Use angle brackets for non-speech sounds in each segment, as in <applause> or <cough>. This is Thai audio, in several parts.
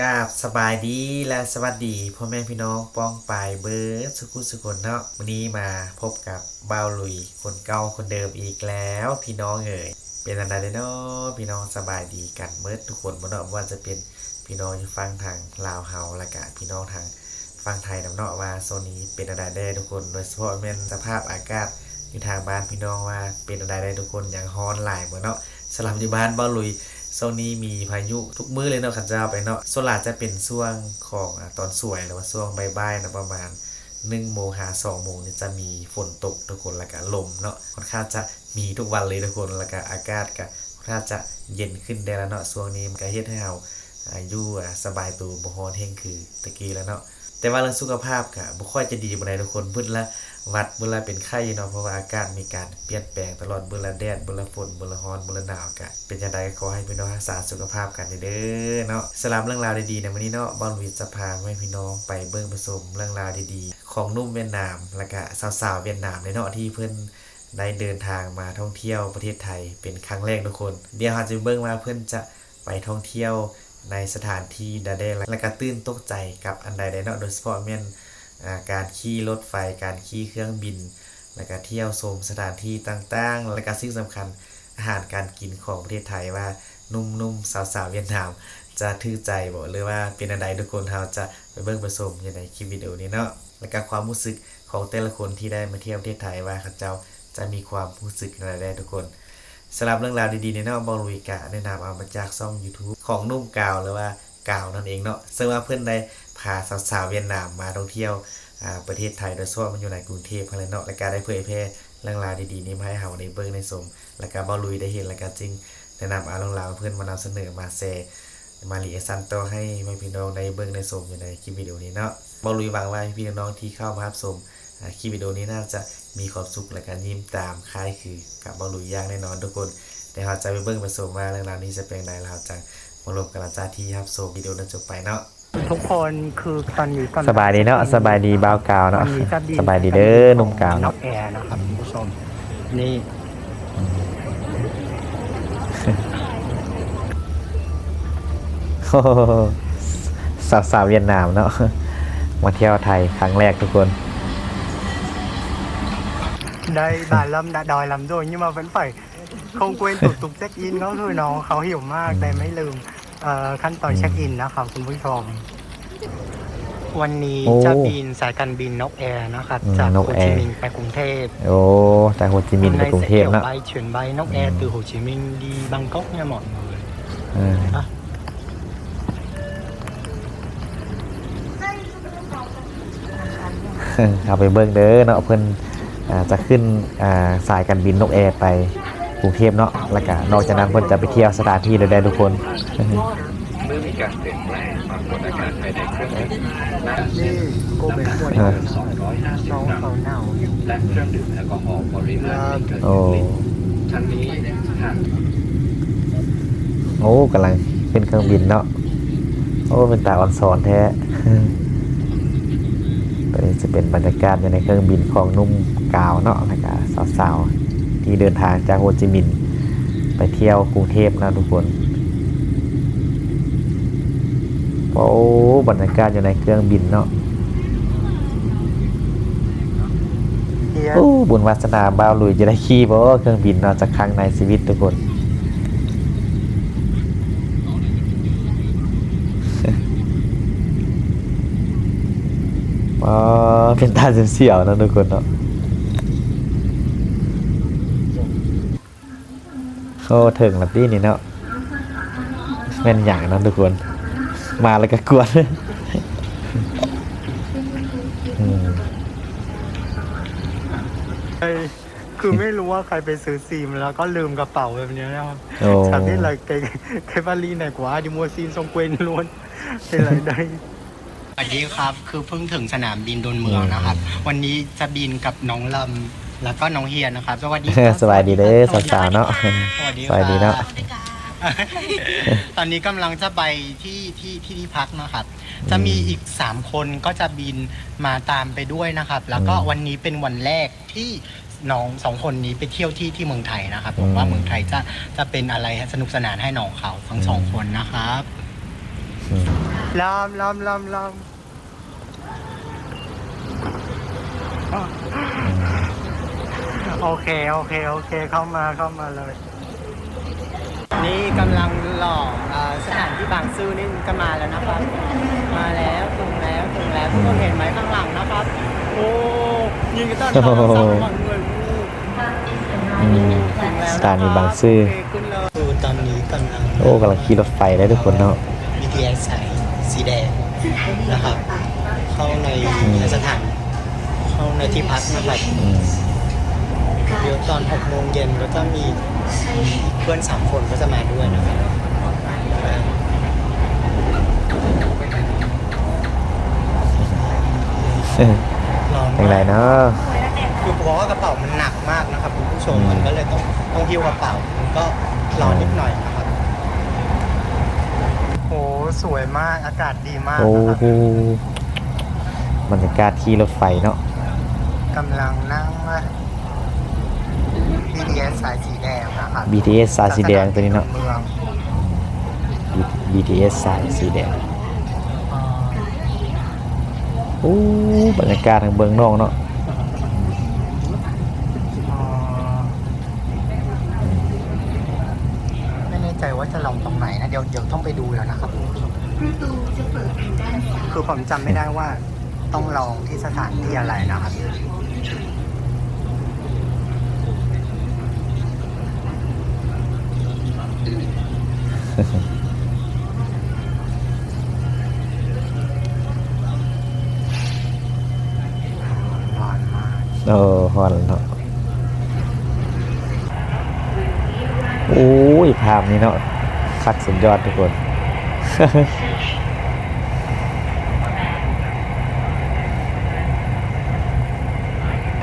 กาบสบายดีและสวัสดีพ่อแม่พี่น้องป้องปายเบิร์ดสุขุสุคนเนาะวันนี้มาพบกับบ่าวลุยคนเก่าคนเดิมอีกแล้ว พี่น้องเอ๋ยเป็นอันใดเด้เนาะพี่น้องสบายดีกันเมื่อทุกคนบ่เนาะว่าจะเป็นพี่น้องที่ฟังทางลาวเฮาและกะพี่น้องทางฟังไทยนำเนาะว่าโซนนี้เป็นอันใดได้ทุกคนโดยเฉพาะแม่นสภาพอากาศอยู่ทางบ้านพี่น้องว่าเป็นอันใดได้ทุกคนอย่างฮ้อนหลายเหมือนเนาะสลับอยู่บ้านบ่าวลุย โซนนี้มีพายุทุกมื้อเลยเนาะขันเจ้าไปเนาะส่วนหลาจะเป็นช่วงของตอนสวยหรือว่าช่วงใบ่ายๆนะประมาณ1โมงหา2โมงนี่จะมีฝนตกทุกคนแล้วก็ลมเนาะค่อนข้างจะมีทุกวันเลยทุกคนแล้วก็อากาศก็ค่อนข้างจะเย็นขึ้นได้แล้วเนาะช่วงนี้มันก็เฮ็ดให้เราอายุสบายตัวบ่ฮ้อนแห้งคือตะกี้แล้วเนาะ แต่ว่าเรื่องสุขภาพก็บ่ค่อยจะดีปานใดทุกคนเพิ่นละวัดเวลาเป็นไข้เนาะเพราะว่าอากาศมีการเปลี่ยนแปลงตลอดเวลาแดดเวลาฝนเวลาร้อนเวลาหนาวก็เป็นจังไดก็ขอให้พี่น้องรักษาสุขภาพกันเด้อเนาะสำหรับเรื่องราวดีๆในวันนี้เนาะบอลวิทย์จะพาให้พี่น้องไปเบิ่งผสมเรื่องราวดีๆ ของนุ่มเวียดนามแล้วก็สาวๆเวียดนามในเนาะที่เพิ่นได้เดินทางมาท่องเที่ยวประเทศไทยเป็นครั้งแรกทุกคน เดี๋ยวเราจะเบิ่งว่าเพิ่อนจะไปท่องเที่ยว ในสถานที่ใดๆและก็ตื่นตกใจกับอันใดๆเนาะโดยเฉพาะแม่นการขี่รถไฟการขี่เครื่องบิน แล้วก็เที่ยวชมสถานที่ต่างๆ แล้วก็สิ่งสำคัญอาหารการกินของประเทศไทยว่านุ่มๆสาวๆเวียดนามจะทื่อใจบ่หรือว่าเป็นอันใดทุกคนเราจะไปเบิ่งไปชมอยู่ในคลิปวิดีโอนี้เนาะแล้วก็ความรู้สึกของแต่ละคนที่ได้มาเที่ยวประเทศไทยว่าเขาเจ้าจะมีความรู้สึกอะไรได้ทุกคน สำหรับเรื่องราวดีๆในนาะบอลุยกะแนะนำเอามาจากช่อง YouTube ของนุ่มกาวหรือว่ากาวนั่นเองเนาะซึ่งว่าเพื่อนได้พาสาวๆเวียดนามมาท่องเที่ยวประเทศไทยโดยเฉพาะมันอยู่ในกรุงเทพฯอะไรเนาะและการได้เผยแพร่เรื่องราวดีๆนี้มาให้เฮาในเบิ่งในสม และก็บ่ลุยได้เห็นและก็จริงแนะนำเอาเรื่องราวเพื่อนมานำเสนอมาแชร์มารีเอซันโตให้แม่พี่น้องได้เบิ่งในสมอยู่ในคลิปวิดีโอนี้เนาะบ่ลุยหวังว่าพี่น้องที่เข้ามารับชมคลิปวิดีโอนี้น่าจะ มีความสุขและการยิ้มตามคล้ายคือกับบ่ลุยอย่างแน่นอนทุกคนเดี๋ยวเราจะไปเบิ่งไปชมว่าเรื่องราวนี้จะเป็นอย่างไรแล้วเราจะมารวมกันหลังจากที่รับชมวิดีโอนั้นจบไปเนาะทุกคนคือตอนนี้ก่อนสบายดีเนาะสบายดีบ่าวกาวตอเนาะนนี้จะบินสบายดีเด้อหนุ่มกาวนเนาะกแอร์นะครับคุณผู้ชมนี่โอ้โหสาวสาวๆเวียดนามเนาะมาเที่ยวไทยครั้งแรกทุกคน đây bà Lâm đã đòi làm rồi nhưng mà vẫn phải không quên thủ tục check in đó thôi nó เขาหิวมากแต่ไม่ลืมเอ่อขั้นตอนเช็คอินนะครับคุณผู้ชมวันนี้โอ้จะบินสายการบินนกแอร์นะครับอืมจากนโฮกแอจิร์ มินห์ไปกรุงเทพ โอ้จากโฮจิมินห์ไปกรุงเทพ Hôm เนาะ nay sẽ bay chuyến bay Nóc Air từ Hồ Chí Minh đi Bangkok nha mọi người เอออะเอาไปเบิ่งเด้อเนาะเพิ่นอ่า จะขึ้นอ่าสายการบินนกแอร์ไปกรุงเทพเนาะแล้วก็นอกจากนั้นเพิ่นจะไปเที่ยวสถานที่ใดๆทุกคนเมื่อมีการเปลี่ยนแปลงความกดอากาศภายในเครื่องบินและนี่โกเบนควรเออน้อง250กรัมเขาหนาวอยู่และเครื่องดื่มแอลกอฮอล์ปริมาณไม่เกินโอ้1ลิตรทั้งนี้หากโอ้กำลังขึ้นเครื่องบินเนาะโอ้เป็นตาออนซอนแท้ตัวนี้จะเป็นบรรยากาศอยู่ในเครื่องบินของนุ่ม กาวเนาะแล้วก็สาวๆที่เดินทางจากโฮจิมินห์ไปเที่ยวกรุงเทพนะทุกคนโอ้บรรยากาศอยู่ในเครื่องบินเนาะเฮียโอ้บุญวาสนาบ่าวลุยจะได้ขี่บ่เครื่องบินเนาะจะครั้งในชีวิตทุกคนอ๋อเป็นตาเสียวๆนะทุกคนเนาะ โอ้ถึงแล้วพี่นี่เนาะแม่นอย่างนั้นทุกคน มาแล้วก็กวนอืมเอ้ยคือไม่รู้ว่าใครไปซื้อซิมแล้วก็ลืมกระเป๋าแบบเนี้ยนะครับโอ้ฉันนี่เลยเกเคบาลีไหนกว่าดิมัวซีนทรงเกวนล้วนเป็นไรได้สวัสดีครับ คือเพิ่งถึงสนามบินดอนเมืองนะครับ วันนี้จะบินกับน้องลำ แล้วก็น้องเฮียนะครับสวัสดีครับสบายดีเด้อสาวๆเนาะสวัสดีสบายดีเนาะครับตอนนี้กำลังจะไปที่ที่ที่ที่พักนะครับ จะมีอีกสามคนก็จะบินมาตามไปด้วยนะครับ แล้วก็อืมวันนี้เป็นวันแรกที่น้องสองคนนี้ไปเที่ยวที่ที่เมืองไทยนะครับผมอืมว่าเมืองไทยจะจะเป็นอะไรสนุกสนานให้น้องเขาทั้งสองอืมคนนะครับอืมลอมลอมลอมลอม โอเค โอเค โอเค เข้ามาเข้ามาเลย นี่กำลังหล่อเอ่อสถานที่บางซื่อนี่ก็มาแล้วนะครับ มาแล้วถึงแล้วถึงแล้วทุกคนเห็นไหมข้างหลังนะครับ โอ้ยิงกันต้อนรับสองฝั่งเลยอืมสถานีบางซื่อโเคขึ้นเลยคือตอนนี้กำลัง โอ้กำลังขี่รถไฟได้ทุกคนเนาะ BTS สายสีแดงนะครับ เข้าในอืมในสถาน เข้าในที่พักนะครับอืม เดี๋ยวตอน6โมงเย็นก็จะมีเพื่อนสามคนก็จะมาด้วยนะครับเออร้อนเป็นไรมากเนาะคือเพราะว่ากระเป๋ามันหนักมากนะครับคุณผู้ชมอืมมันก็เลยต้องต้องหิ้วกระเป๋ามันก็ร้อนนิดหน่อยนะครับโอ้สวยมากอากาศดีมากโอ้นะครับโหบรรยากาศขี่รถไฟเนาะกำลังนั่ง BTS สายสีแดงนะครับ BTS สายสีแดงตัวนี้เนาะเมือง BTS สายสีแดงอ่าโอ้บรรยากาศทางเบืองนอกเนาะอ่าไม่แน่ใจว่าจะลองตรงไหนนะ เดี๋ยวเดี๋ยวต้องไปดูแล้วนะครับคือผมจำไม่ได้ว่าต้องลองที่สถานที่อะไรนะครับ ร้อนมาก เออฮอนเนาะโอ้ยภาพนี้เนาะคัดสุดยอดทุกคน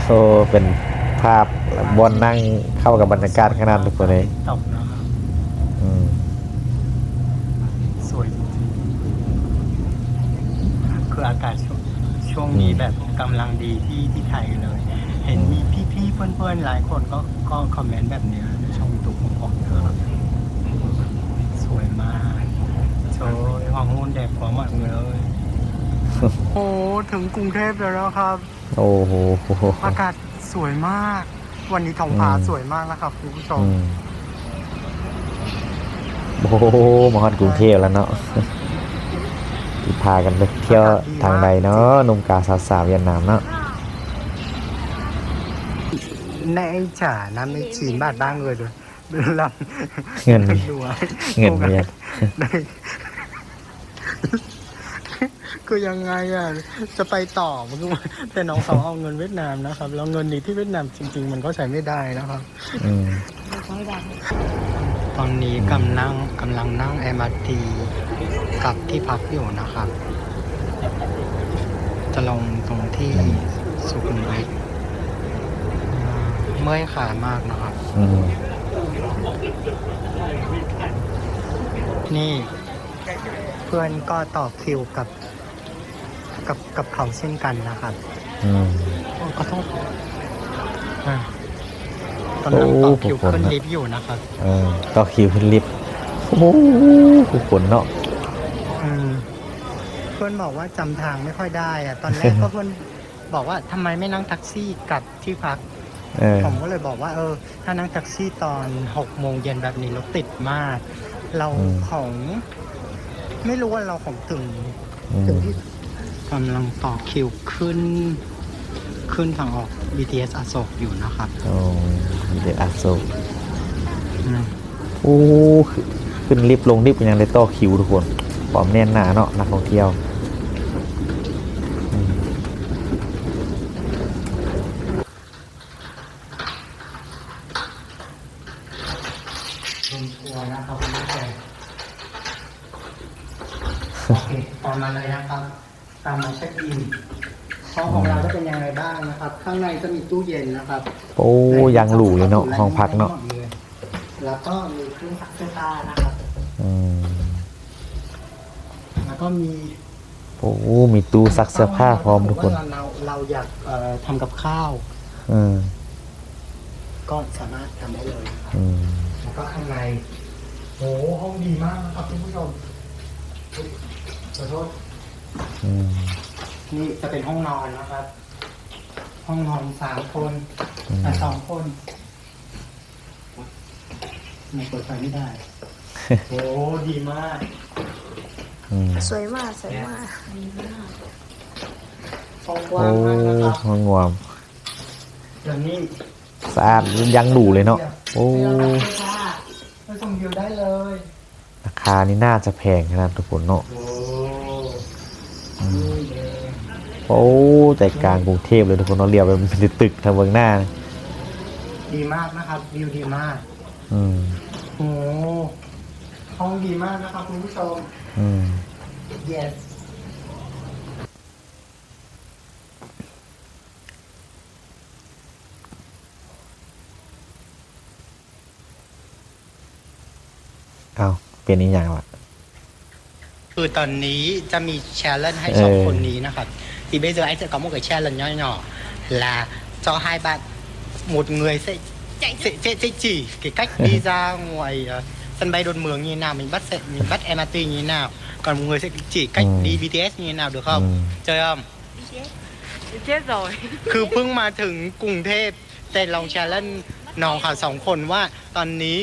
โอ้เป็นภาพบนนั่งเข้ากับบรรยากาศขนาดทุกคนเลย ออากาศช่วงช่วงนี้แบบกำลังดีที่ที่ไทยเลย เห็นมีพี่ๆเพื่อนๆหลายคนก็ก็คอมเมนต์แบบเนี้ยในช่องยูทูบของผมนะครับสวยมากโชยห้องหุ้นแดกของมากเลย โอ้ถึงกรุงเทพแล้วครับ โอ้โหอากาศสวยมาก วันนี้ท้องฟ้าอืมสวยมากนะครับคุณผู้ชมอืมโอ้โหมาฮอดกรุงเทพแล้วเนาะที่ พากันไปเที่ยวทางใดเนาะหนุ่มกาสาวสาวเวียดนามเนาะในฉานะไม่ชีนบาทบ้างเลยด้วยลำเงินมีรัวเงินเมียนได้คือยังไงอะจะไปต่อมันก็แต่น้องเขาเอาเงินเวียดนามนะครับ แล้วเงินนี้ที่เวียดนามจริง ๆ มันก็ใช้ไม่ได้นะครับอืมตอนนี้กำลังกำลังนั่ง MRT กลับที่พักอยู่นะครับ จะลงตรงที่สุขุมวิทเมื่อยขามากนะครับ นี่ เพื่อนก็ต่อคิวกับกับกับเขาเช่นกันนะครับอืมโอ้อโทษอะกำลังต่อคิวขึ้นลิฟต์อยู่นะครับต่อคิวขึ้นลิฟต์โอ้โหผู้คนเนาะ เพื่อนบอกว่าจำทางไม่ค่อยได้อะตอนแรกก็เพื่อนบอกว่าทำไมไม่นั่งแท็กซี่กลับที่พัก เออ ผมก็เลยบอกว่า เออ ถ้านั่งแท็กซี่ตอนหกโมงเย็นแบบนี้รถติดมาก เราของ ไม่รู้ว่าเราของถึงอืถึงมที่กำลังต่อคิวขึ้น ขึ้นทางออก BTS อโศกอยู่นะครับโอ้มีเด็ดอัดโซอืมโอ้ขึ้นขึ้นลิฟต์ลงลิฟต์ยังได้ต่อคิวทุกคนปอมแน่นหนาเนาะนักท่องเที่ยวอืม รวมตัวนะครับคุณผู้ชมโอเคตามมาเลยนะครับ ตามมาเช็คอินห้องของเราจะเป็นยังไงบ้างนะครับ ข้างในจะมีตู้เย็นนะครับโอ้ยังหรูเลยเนาะห้องพักเนาะแล้วก็มีเครื่องซักเสื้อผ้านะครับอืมแล้วก็มีโอ้มีตู้ซักเสื้อผ้าพร้อมทุกคนว่าเราเราอยากเอ่อทำกับข้าวอืมก็สามารถทำได้เลยนะครับอืมแล้วก็ข้างในโอ้ห้องดีมากนะครับคุณผู้ชมขอโทษอืมนี่จะเป็นห้องนอนนะครับ ห้องนอนสามคนอืมแต่สองคนไม่เปิดไฟไม่ได้ โอ้ดีมาก อืมสวยมากสวยมากห้องกโอ้ว้างมากนะครับห้องงวมอย่างนี้สะอาดยังดูเลยเนาะโอ้ไปส่งวิวได้เลยราคานี่น่าจะแพงนะครับทุกคนเนาะโอ้อืม ยเลย โอ้ใจกลางกรุงเทพเลยทุกคนเนาะเรียวไปเป็นตึกทางเบื้องหน้านะดีมากนะครับวิวดีมากอืมโอ้ห้องดีมากนะครับคุณผู้ชม อืม yes เอาเป็นอีกอย่างละ คือตอนนี้จะมีแชร์เลนให้เออสองคนนี้นะครับ thì bây giờ anh sẽ có một cái challenge nho nhỏ là cho hai bạn một người sẽ sẽ, sẽ, sẽ chỉ cái cách đi <laughs> ra ngoài ờ, sân bay đồn mường như thế nào mình bắt sẽ mình bắt MRT như thế nào còn một người sẽ chỉ cách Ừ. đi BTS như thế nào được không อืม chơi không chết rồi <laughs> คือเพิ่งมาถึงกรุงเทพแต่ลองแชร์เล่นน้องเขาสองคนว่า ตอนนี้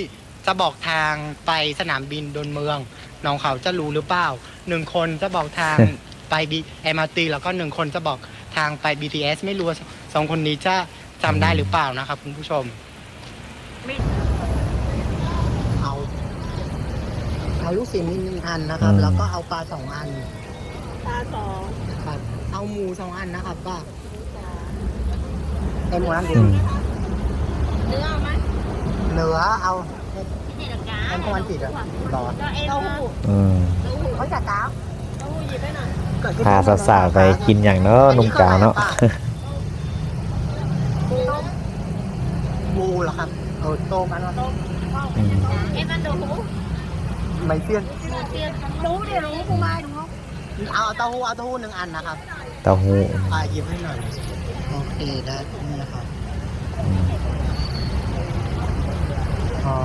จะบอกทางไปสนามบินดอนเมือง น้องเขาจะรู้หรือเปล่าหนึ่งคนจะบอกทาง <laughs> ไปบีเอ็มอาร์ตีแล้วก็หนึ่งคนจะบอกทางไป BTS ไม่รู้ว่าสองคนนี้จะจำได้หรือเปล่านะครับคุณผู้ชมไม่เอาเอาลูกศิษย์หนึ่งอันนะครับ อืม แล้วก็เอาปลาสองอันตาสองครับ เอาหมูสองอันนะครับก็เป็นหมูอันอืมเนื้อเอาไหมเหลือเอาที่ไหนกาเป็นคนผิดเหรอรอก็เอ็มเต้าหู้อืมเต้าหู้เขาจะก้าวเต้าหู้หยิบไปหน่อย พาสาวๆไปกินอย่างเนาะนุ่มกาวเนาะบูเหรอครับเออโตมันว่าอืมเอ็มอันเดอร์หูไม่เปลี่ยนเตียนรู้ดิรู้กูมาดูเอาเต้าหู้เอาเต้าหู้หนึ่งอันนะครับเต้าหู้อ่าหยิบให้หน่อยโอเคได้นี่นะครับอืมอ๋อ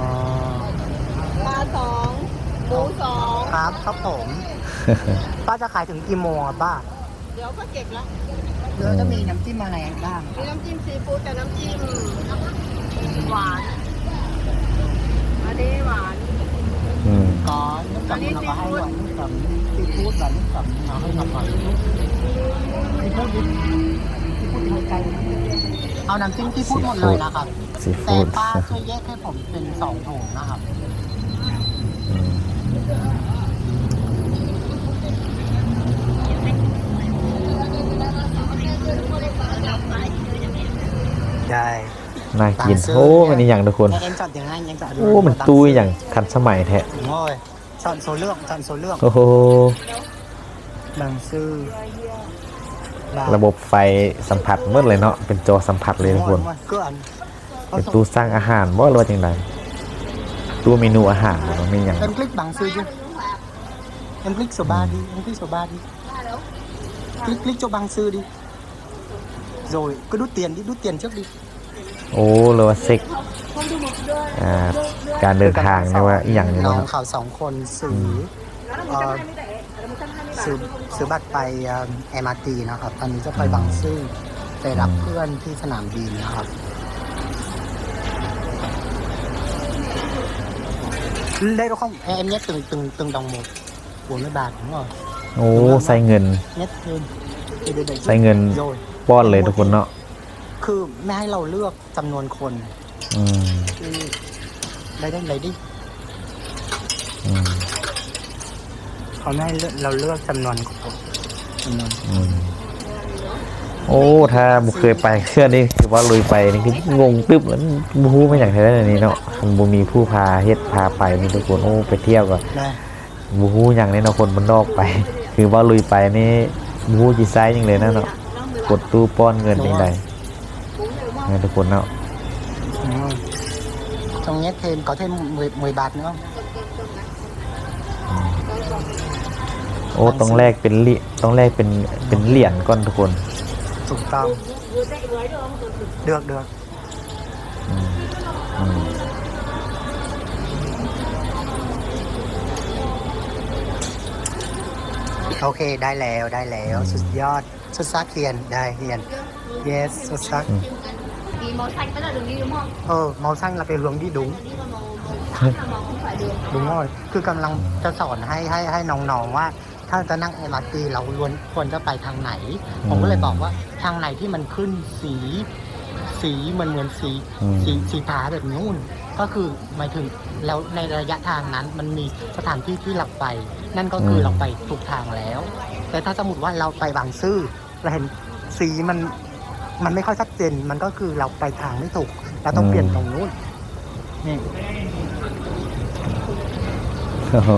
ปลาสองหมูสองครับครับผม ป้าจะขายถึงกี่โมงอะป้า เดี๋ยวก็เก็บแล้วเดี๋ยวจะมีน้ำจิ้มอะไรบ้างมีน้ำจิ้มซีฟู้ดกับน้ำจิ้มหวาน อันนี้หวานอืม có nước cầm nó có hai loại nước cầm seafood và nước cầm nó hơi ngọt ngọt seafood đi seafood thì hơi cay เอาน้ำจิ้มซีฟู้ดหมดเลยนะครับซีแต่ฟู้ดป้าช่วยแยกให้ผมเป็นสองถุงนะครับ อืม ได้ น่า กินโอ้มันนี่อย่างทุกคน em chọn tiếng Anh em chọn โอ้มันตุ้ยอย่างทันสมัยแท้ đúng rồi chọn số lượng chọn số lượng โอ้โห bằng sư ระบบไฟสัมผัสเมื่อเลยเนาะเป็นจอสัมผัสเลยทุกคน cứ ấn เป็นตู้สร้างอาหารบ่หรือว่าจังไดตู้เมนูอาหารมันมีอย่าง em click bằng sư chưa em click số 3 đi em click số 3 đi click click cho bằng sư đi rồi cứ đút tiền đi đút tiền trước đi โอ้หรือว่าเซ็กอ่าการเดินทางนี่ว่าอหย่างนี้น้องเนาะเขาสองคนซื้อเอ่อซื้อซื้อบัตรไปเอ็มอาร์ตีนะครับ ตอนนี้จะไปบางซื่อไปรับเพื่อนที่สนามบินนะครับ Đây đúng không? Em em nhét từng từng từng đồng một 40 bạc đúng rồi. โอ้ใส่เงิน Nhét thêm. Để để để ใส่เงิน rồi. ป้อนเลยทุกคนเนาะ คือไม่ให้เราเลือกจำนวนคนอืมคือได้ได้เลยดิอืมเขาไม่ให้เลือกเราเลือกจำนวนคนจำนวนอืมโอ้ถ้าบุเคยไปเชื่อนี่คือว่าลุยไปนี่คืองงตึ๊บแล้วบูฮู้ไม่อย่างไรเลยนี่เนาะคันบูมีผู้พาเฮ็ดพาไปนี่ทุกคนโอ้ไปเที่ยวก็ได้บูฮู้อย่างนี้เนาะคนบนนอกไป คือว่าลุยไปนี่บูฮู้จีไซส์ยังเลยนะเนาะกดตู้ป้อนเงินยังไง นะทุกคนเนาะ Ừ. Trong nhét thêm có thêm 10, 10 bạc nữa không? โอ้ต้องแลกเป็นเหรียญต้องแลกเป็นเป็นเหรียญก่อนทุกคนถูกต้อง được được อืมอืมโอเคได้แล้วได้แล้ว สุดยอด สุดซักเฮียนได้เฮียน yes สุดซัก đi màu xanh tức là đường đi đúng không เออเมาสั่งเราไป hướng đi đúng đi vào màu màu trắng là màu không phải đường đúng rồi คือกำลังจะสอนให้ให้ให้น้องๆว่า ถ้าจะนั่ง MRT เราล้วนควรจะไปทางไหน ผมก็เลยบอกว่าทางไหนที่มันขึ้นสีสีเหมือนเหมือนสีอืม สีสีฟ้าแบบนู้นก็คือหมายถึงแล้วในระยะทางนั้นมันมีสถานที่ที่เราไป นั่นก็คือเราไปถูกทางแล้ว แต่ถ้าสมมติว่าเราไปบางซื่อเราเห็นสีมัน มันไม่ค่อยชัดเจนมันก็คือเราไปทางไม่ถูก เราต้องเปลี่ยนตรงนู้นนี่โอ้โห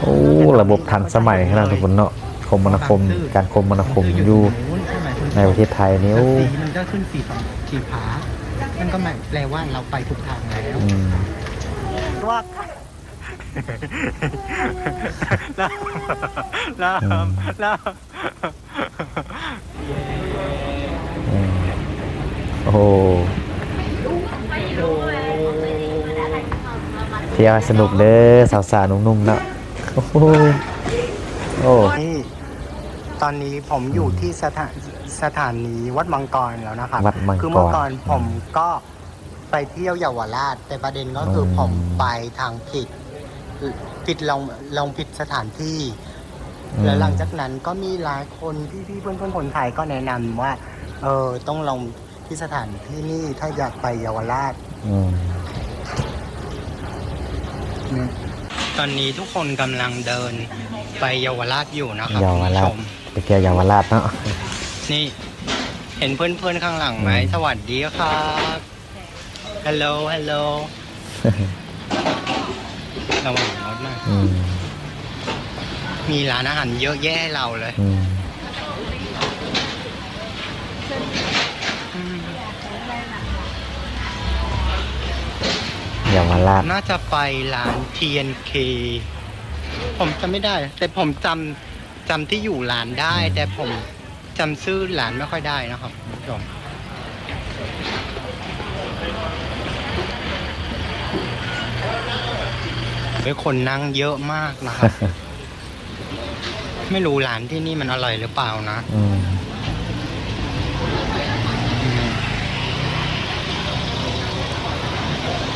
โอ้ระบบทันสมัยขนาดทุกคนเนาะคมนาคม การคมนาคมอยู่ในประเทศไทยนี่แล้โอ้วสีมันก็ขึ้นสีฟ้าสีฟ้านั่นก็หมายแปลว่าเราไปถูกทางแล้วอืมว่าแล้วแล้วแล้วอืม โอ้โหเที่ยวสนุกเด้อสาวๆนุ่มๆเนาะโอ้โหโอ้นี่ตอนนี้ผมอยู่ที่สถานสถานีวัดมังกรแล้วนะครับ วัดมังคือเมื่อกก่อรนผมก็ไปเที่ยวเยาวราช แต่ประเด็นก็คืออมผมไปทางผิด ผิดลงลงผิดสถานที่ แล้วหลังจากนั้นก็มีหลายคนพี่พี่ๆเพื่อนเพื่อนๆคนไทยก็แนะนำว่า เออต้องลง ที่สถานที่นี่ถ้าอยากไปเยาวราชอืมตอนนี้ทุกคนกำลังเดินไปเยาวราชอยู่นะครับเยาวคุณราผู้ชชม ไปเที่ยวเยาวราชเนาะ นี่เห็นเพื่อนๆข้างหลังไหม อืม สวัสดีครับ ฮัลโหล ฮัลโหลระวังรถหน่อยอืมมีร้านอาหารเยอะแยะให้เราเลย อืม เยาวราชน่าจะไปร้าน TNK ผมจำไม่ได้ แต่ผมจำจำที่อยู่ร้านได้ แต่ผมจำชื่อร้านไม่ค่อยได้นะครับคุณผู้ชมเฮ้ยคนนั่งเยอะมากนะครับ ไม่รู้ร้านที่นี่มันอร่อยหรือเปล่านะ อืม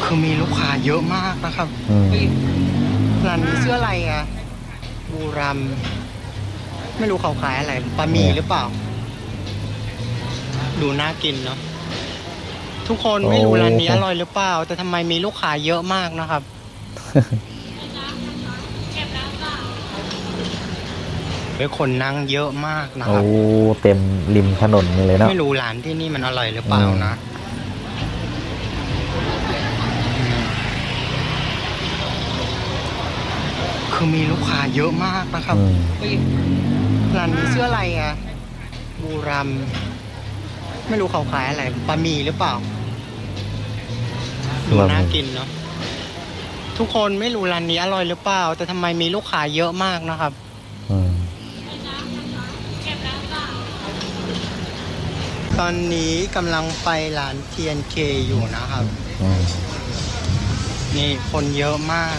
คือมีลูกค้าเยอะมากนะครับอืมร้านนี้ชื่ออะไรอะบูรัม ไม่รู้เขาขายอะไรบะหมี่หรือเปล่า ดูน่ากินเนาะทุกคนไม่รู้ร้านนี้อร่อยหรือเปล่า แต่ทำไมมีลูกค้าเยอะมากนะครับเฮ้ยคนนั่งเยอะมากนะคโอ้รับ เต็มริมถนนนี่เลยเนาะ ไม่รู้ร้านที่นี่มันอร่อยหรือเปล่านะ คือมีลูกค้าเยอะมากนะครับอืมร้านนี้ชื่ออะไรอะบูรัม ไม่รู้เขาขายอะไรบะหมี่หรือเปล่าดูน่ากินเนาะทุกคนไม่รู้ร้านนี้อร่อยหรือเปล่า แต่ทำไมมีลูกค้าเยอะมากนะครับอืมตอนนี้กำลังไปร้าน TNK อยู่นะครับอืมนี่คนเยอะมาก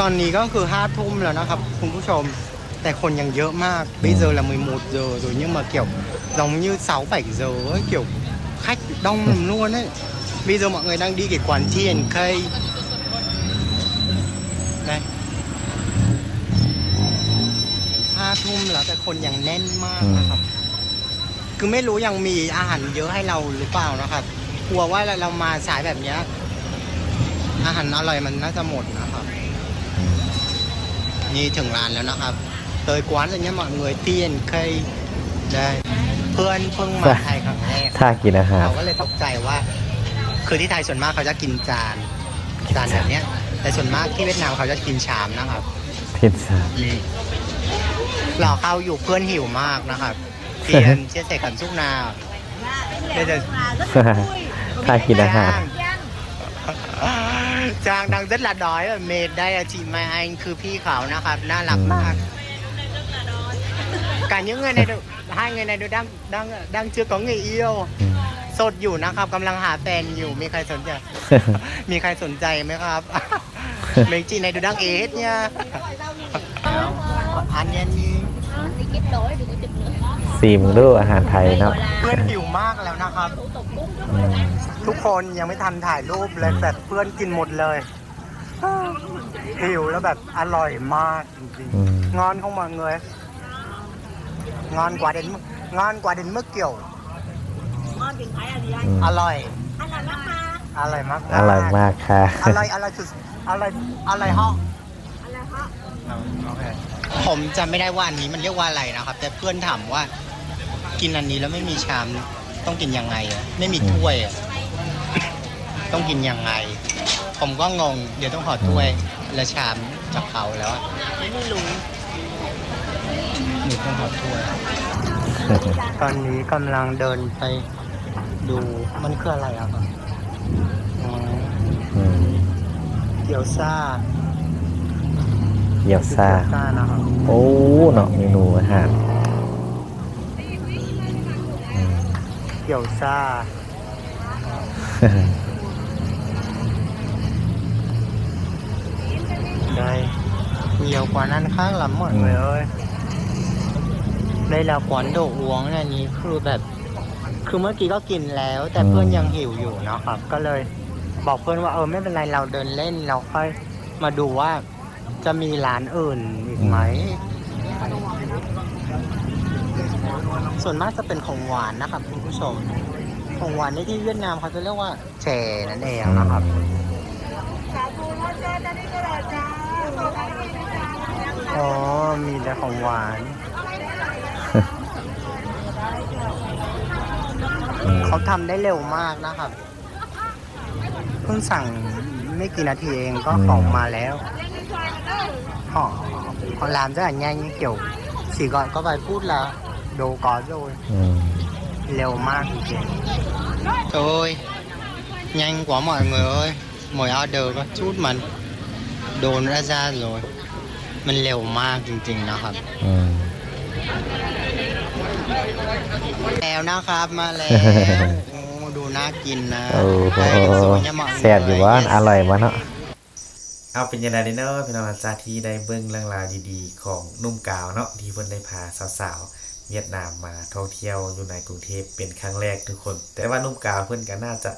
ตอนนี้ก็คือห้าทุ่มแล้วนะครับ คุณผู้ชมแต่คนยังเยอะมาก bây giờ là 11 giờ rồi nhưng mà kiểu giống như 6 7 giờ ấy, kiểu khách đông lắm luôn ấy. Bây giờ mọi người đang đi cái quán TNK. Đây. ห้าทุ่มแล้วแต่คนยังแน่นมากนะครับ คือไม่รู้ยังมีอาหารเยอะให้เราหรือเปล่านะครับกลัวว่าเรามาสายแบบเนี้ยอาหารอร่อยมันน่าจะหมดนะครับ นี่ถึงร้านแล้วนะครับเตยกวานอะไรเงี้ย mọi người TNK ได้เพื่อนเพิ่งมาไทยครั้งแรกถ้ากินอาหารเราก็เลยตกใจว่า คือที่ไทยส่วนมากเขาจะกินจานจานแบบเนี้ย แต่ส่วนมากที่เวียดนามเขาจะกินชามนะครับพิซซ่านี่รอเข้าอยู่เพื่อนหิวมากนะครับเทียนเชี่ยเสกขันสุกนา Đây là- là rất là vui ถ้ากินอาหาร Trang đang rất là đói và mệt đây là chị Mai Anh คือพี่เขานะครับน่ารักมาก cả những người này đều, hai người này đều đang đang đang chưa có người yêu อืมสดอยู่นะครับกำลังหาแฟนอยู่มีใครสนใจ มีใครสนใจไหมครับ เมงจีในดูดังเอสเนี่ย อันเนี้ยนี่ đi kết nối đừng có chụp nữa ซีมึงดูอาหารไทยเนาะเพื่อนหิวมากแล้วนะครับ thủ tục cúng อืมทุกคนยังไม่ทันถ่ายรูปเลยแต่เพื่อนกินหมดเลยหิวแล้วแบบอร่อยมากจริงอืมๆนอน không mọi người ngon quá đến mức ngon quá đến mức kiểu ngon thì phải là gì anh อืมอร่อย anh là mắc ha อร่อยมากอร่อยมากค่ะ อร่อยอร่อยสุดอร่อยอร่อยฮะ anh là họ ผมจำไม่ได้ว่าอันนี้มันเรียกว่าอะไรนะครับ แต่เพื่อนถามว่า กินอันนี้แล้วไม่มีชามต้องกินยังไงอะไม่มีถ้วยอะต้องกินยังไง ผมก็งง เดี๋ยวต้องขอถ้วยและชามจากเขาแล้วอะไม่รู้หนูต้องขอถ้วยตอนนี้กำลังเดินไปดูมันคืออะไรอะครับอ๋ออืมเกี๊ยวซ่าเกี๊ยวซ่าเกี๊ยวซ่านะครับโอ้เนาะเมนูอาหารอืม เกี๊ยวซ่า đây nhiều quán ăn khác lắm mọi Ừ. người ơi đây là quán đồ uống อันนี้คือแบบ คือเมื่อกี้ก็กินแล้ว แต่เพื่อนยังหิวอยู่นะครับ ก็เลยบอกเพื่อนว่าเออไม่เป็นไรเราเดินเล่นเราค่อยมาดูว่าจะมีร้านอื่นอีกไหม ส่วนมากจะเป็นของหวานนะครับคุณผู้ชม ของหวานในที่เวียดนามเขาจะเรียกว่าแชนั่นเองนะครับอ๋อ มีแต่ของหวานอืมเขาทำได้เร็วมากนะครับ เพิ่งสั่งไม่กี่นาทีเองก็ของมาแล้ว họ họ làm rất là nhanh kiểu chỉ gọi có vài phút là đồ có rồi อื มเร็วมากจริงๆ Ôi Nhanh quá mọi người ơi Mỗi order có chút mà Đồ nó đã ra rồi มันเร็วมากจริงๆนะครับ อืม แล้วนะครับมาแล้ว โอ้ดูน่ากินนะโอ้โหได้สวยเนี่ยเหมาะแซ่บอยู่ว่าอร่อยมาเนาะ เอาเป็นยังไงเนาะพี่น้องอาจารย์ที่ได้เบิ่งเรื่องราวดีๆ ของหนุ่มกาวเนาะที่เพิ่นได้พาสาวๆ เวียดนามมาท่องเที่ยวอยู่ในกรุงเทพเป็นครั้งแรกทุกคน แต่ว่านุ่มกาวเพิ่อนก็น่าจะ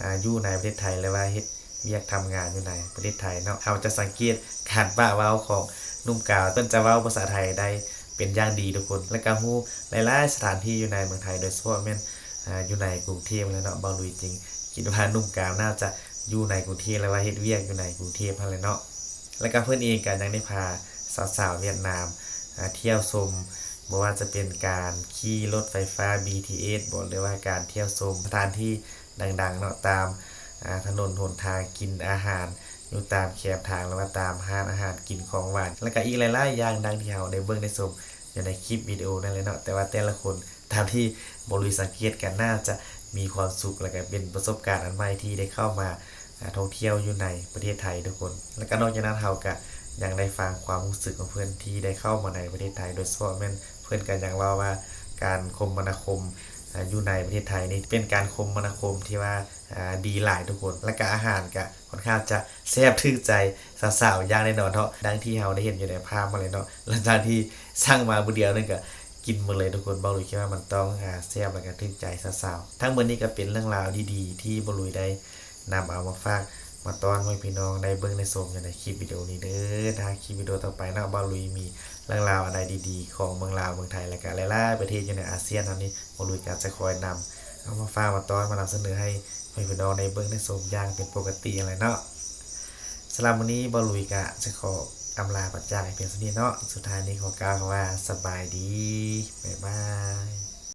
อายู่ในประเทศไทยเลยว่าเฮ็ดเวียกทำงานอยู่ในประเทศไทยเนาะเราจะสังเกตการป้าเว้าของนุ่มกาวเพิ่นจะเว้าภาษาไทยได้เป็นอย่างดีทุกคน และก็ฮู้หลายๆสถานที่อยู่ในเมืองไทยโดยเฉพาะแม่นออยู่ในกรุงเทพเลยเนาะบ่ลุยจริงคิดว่านุ่มกาวน่าจะอยู่ในกรุงเทพแล้วว่าเฮ็ดเวียกอยู่ในกรุงเทพนั่นแหละเนาะแล้วก็เพื่อนเองก็ยังได้พาสาวๆเวียดนามเที่ยวชม บ่ว่าจะเป็นการขี่รถไฟฟ้า BTS บ่หรือว่าการเที่ยวชมสถานที่ดังๆเนาะตามถนนหนทางกินอาหารอยู่ตามแคบทางหรือว่าตามห้านอาหารกินของหวาน แล้วก็อีกหลายๆอย่างดังที่เราได้เบิ่งได้ชมอยู่ในคลิปวิดีโอนั่นเลยเนาะแต่ว่าแต่ละคนตามที่บริสังเกตกันน่าจะมีความสุขและก็เป็นประสบการณ์อันใหม่ที่ได้เข้ามาท่องเที่ยวอยู่ในประเทศไทยทุกคน แล้วก็นอกจากนั้นเราก็ยังได้ฟังความรู้สึกของเพื่อนที่ได้เข้ามาในประเทศไทย โดยเฉพาะแม่น พื่อนกันอยังเว่าว่าการคมนาคมอยู่ในประเทศไทยนี่เป็นการคมนาคมที่ว่าดีหลายทุกคน และก็อาหารก็ค่อนข้างจะแซ่บถึกใจสาวๆย่างแน่นอนเนาะดังที่เราได้เห็นอยู่ในภาพมาเลยเนาะหลังจากที่สร้างมาบุเดียวนึงก็กินหมดเลยทุกคนบอลุยคิดว่ามันต้องแซ่บและก็ถึงใจสาวๆทั้งหมดนี้ก็เป็นเรื่องราวดีๆ ที่บอลุยได้นำเอามาฝากมาต้อนให้พี่น้องได้เบิ่งในชมอยู่ในคลิปวิดีโอนี้เด้อถ้าคลิปวิดีโอต่อไปนะบาลุยมี เรื่องราวอะไรดีๆ ของเมืองลาวเมืองไทยและก็หลายๆประเทศอยู่ในอาเซียนตอนนี้บาลุยก็จะคอยนำเอามาฝามาต้อนมานำเสนอให้พี่น้องๆในเบื้องในชมอย่างเป็นปกติอะไรเนาะสำหรับวันนี้บอลุยก็จะขออำลาปัจจัยเพียงเท่านี้เนาะสุดท้ายนี้ขอกล่าวว่าสบายดีบ๊ายบาย